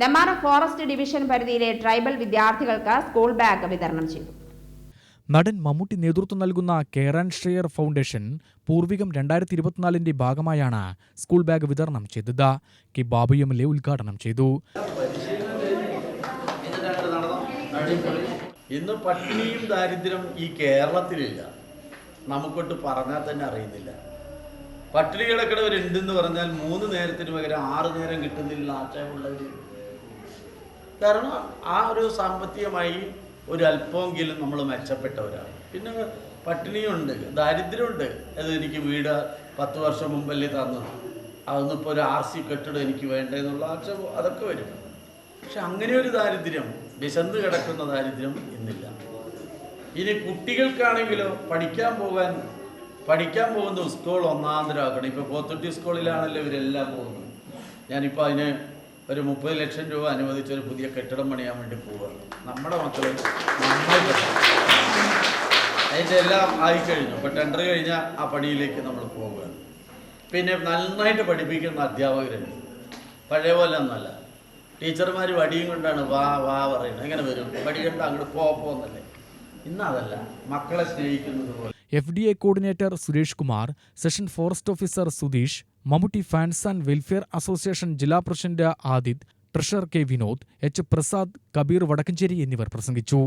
Nemmara forest division പരിധിയിലെ tribal വിദ്യാർത്ഥികൾക്ക് school bag വിതരണം ചെയ്തു. നടൻ മമ്മൂട്ടി നേതൃത്വം നൽകുന്ന കെയർ ആൻഡ് ഷെയർ ഫൗണ്ടേഷൻ പൂർവികം രണ്ടായിരത്തി ഇരുപത്തിനാലിന്റെ ഭാഗമായാണ് സ്കൂൾ ബാഗ് വിതരണം ചെയ്തത്. K Babu M L A ഉദ്ഘാടനം ചെയ്തു. ഇന്ന് പട്ടിണിയും ദാരിദ്ര്യം ഈ കേരളത്തിലില്ല. നമുക്കൊട്ട് പറഞ്ഞാൽ തന്നെ അറിയുന്നില്ല. പട്ടിണി കിടക്കുന്നവരുണ്ടെന്ന് പറഞ്ഞാൽ മൂന്ന് നേരത്തിന് പകരം ആറ് നേരം കിട്ടുന്നില്ല ആശയമുള്ളവർ കാരണം ആ ഒരു സാമ്പത്തികമായി ഒരു അല്പമെങ്കിലും നമ്മൾ മെച്ചപ്പെട്ടവരാണ്. പിന്നെ പട്ടിണിയുണ്ട് ദാരിദ്ര്യമുണ്ട്. അത് എനിക്ക് വീട് പത്ത് വർഷം മുമ്പല്ലേ തന്നത് അതൊന്നിപ്പോൾ ഒരു ആർ സി കെട്ടിടം എനിക്ക് വേണ്ടതെന്നുള്ള ആക്ഷേപം അതൊക്കെ വരും. പക്ഷെ അങ്ങനെ ഒരു ദാരിദ്ര്യം വിശന്ന് കിടക്കുന്ന ദാരിദ്ര്യം ഇന്നില്ല. ഇനി കുട്ടികൾക്കാണെങ്കിലോ പഠിക്കാൻ പോകാൻ പഠിക്കാൻ പോകുന്ന സ്കൂൾ ഒന്നാന്തരമാക്കണം ഇപ്പോൾ പോത്തുട്ടി സ്കൂളിലാണല്ലോ ഇവരെല്ലാം പോകുന്നത്. ഞാനിപ്പോൾ അതിന് ഒരു മുപ്പത് ലക്ഷം രൂപ അനുവദിച്ച് ഒരു പുതിയ കെട്ടിടം പണിയാൻ വേണ്ടി പോവുകയാണ് നമ്മുടെ മക്കൾ അതിന്റെ എല്ലാം ആയിക്കഴിഞ്ഞു. അപ്പോൾ ടെൻഡർ കഴിഞ്ഞാൽ ആ പണിയിലേക്ക് നമ്മൾ പോവുകയാണ് പിന്നെ നന്നായിട്ട് പഠിപ്പിക്കുന്ന അധ്യാപകരുണ്ട്. പഴയ പോലെ ഒന്നല്ല. ടീച്ചർമാർ വടിയും കൊണ്ടാണ് വാ വാ പറയുന്നത്. എങ്ങനെ വരും? വടി കണ്ട് അങ്ങോട്ട് പോ പോന്നല്ലേ ഇന്ന് അതല്ല. മക്കളെ സ്നേഹിക്കുന്നത് പോലെ. F D A coordinator Suresh Kumar section forest officer Sudheesh Mammootty fans and welfare association ജില്ലാ president Adith treasurer K Vinod H Prasad Kabir Vadakkanchery എന്നിവർ പ്രസംഗിച്ചു.